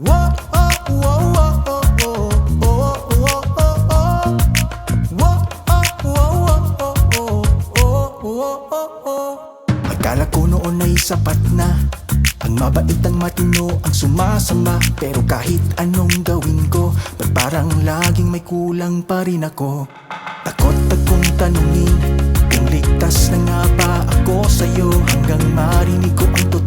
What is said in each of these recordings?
Whoa, oh, whoa, whoa, oh. Akala ko noon ay sapat na. Ang mabait ang matino ang sumasama. Pero kahit anong gawin ko Ba't parang laging may kulang pa rin ako? Takot akong tanungin Kung ligtas na nga ba ako sa'yo? Hanggang marinig ko ang totoo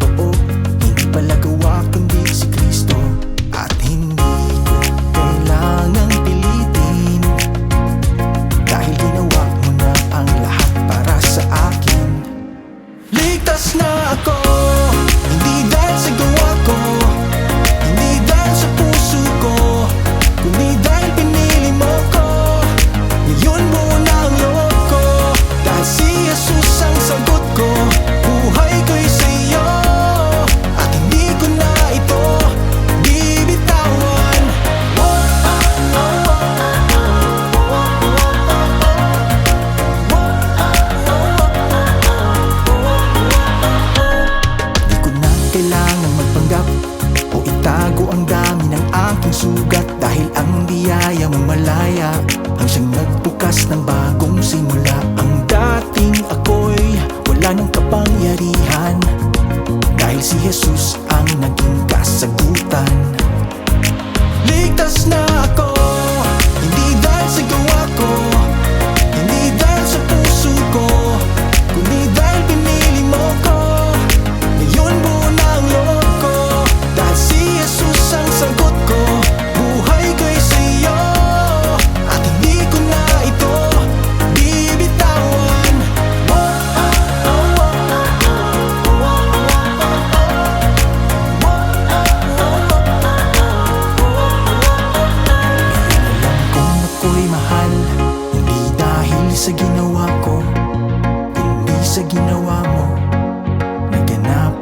just know Jesus ang naging kasagutan. Ligtas na ako sa ginawa ko Kundi sa ginawa mo. Naganap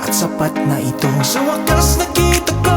at sapat na ito. Sa wakas nakita ko